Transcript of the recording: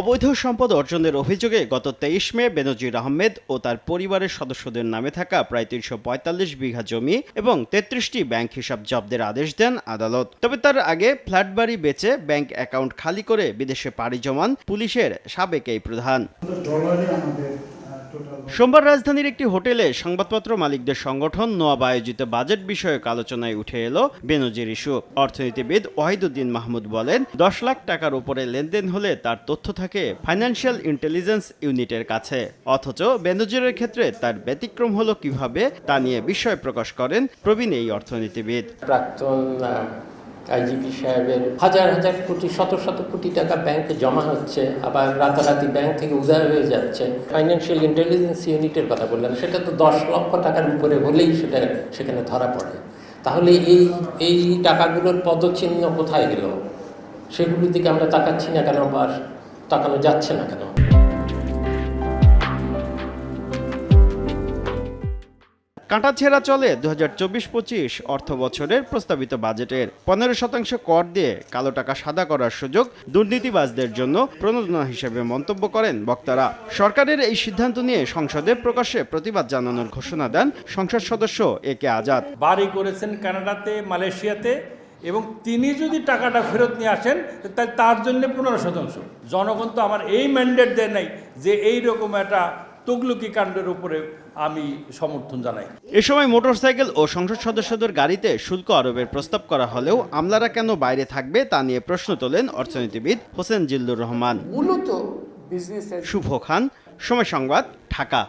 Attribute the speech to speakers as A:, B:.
A: অবৈধ সম্পদ অর্জনের অভিযোগে গত তেইশ মে বেনজির আহমেদ ও তার পরিবারের সদস্যদের নামে থাকা প্রায় তিনশো পঁয়তাল্লিশ বিঘা জমি এবং তেত্রিশটি ব্যাংক হিসাব জব্দের আদেশ দেন আদালত। তবে তার আগে ফ্ল্যাট বাড়ি বেচে ব্যাংক অ্যাকাউন্ট খালি করে বিদেশে পাড়ি জমান পুলিশের সাবেক এই প্রধান। সোমবার রাজধানীর একটি হোটেলে সংবাদপত্র মালিকদের সংগঠন নোয়াব আয়োজিত বাজেট বিষয়ক আলোচনায় উঠে এলো বেনজির ইস্যু। অর্থনীতিবিদ ওয়াহিদুদ্দিন মাহমুদ বলেন, দশ লাখ টাকার উপরে লেনদেন হলে তার তথ্য থাকে ফাইন্যান্সিয়াল ইন্টেলিজেন্স ইউনিটের কাছে। অথচ বেনজিরের ক্ষেত্রে তার ব্যতিক্রম হলো কীভাবে তা নিয়ে বিস্ময় প্রকাশ করেন প্রবীণ এই অর্থনীতিবিদ।
B: প্রাক্তন আইজিপি সাহেবের হাজার হাজার কোটি, শত শত কোটি টাকা ব্যাংকে জমা হচ্ছে, আবার রাতারাতি ব্যাংক থেকে উদয় হয়ে যাচ্ছে। ফাইন্যান্সিয়াল ইন্টেলিজেন্স ইউনিটের কথা বললাম সেটা তো দশ লক্ষ টাকার উপরে হলেই সেটা সেখানে ধরা পড়ে। তাহলে এই এই টাকাগুলোর পদচিহ্ন কোথায় গেল? সেগুলোর দিকে আমরা তাকাচ্ছি না কেন বা তাকানো যাচ্ছে না কেন?
A: কাঁটাছেঁড়া চলে দু হাজার চব্বিশ পঁচিশ অর্থ বছরের প্রস্তাবিত বাজেটের। পনেরো শতাংশ কর দিয়ে কালো টাকা সাদা করার সুযোগ দুর্নীতিবাজদের জন্য প্রণোদনা হিসেবে মন্তব্য করেন বক্তারা। সরকারের এই সিদ্ধান্ত নিয়ে সংসদে প্রকাশ্যে প্রতিবাদ জানানোর ঘোষণা দেন সংসদ সদস্য এ কে আজাদ।
C: বাড়ি করেছেন কানাডাতে, মালয়েশিয়াতে এবং তিনি যদি টাকাটা ফেরত নিয়ে আসেন, তাহলে তার জন্য পনেরো শতাংশ। জনগণ তো আমার এই ম্যান্ডেট দেয় নাই যে এই রকম একটা তগলুকি কাণ্ডের উপরে আমি সমর্থন জানাই।
A: এ সময় মোটরসাইকেল ও সংসদ সদস্যদের গাড়িতে শুল্ক আরোপের প্রস্তাব করা হলেও আমলারা কেন বাইরে থাকবে তা নিয়ে প্রশ্ন তোলেন অর্থনীতিবিদ হোসেন জিল্লুর রহমান।
D: মূলত বিজনেসের
A: শুভ খান সময় সংবাদ ঢাকা।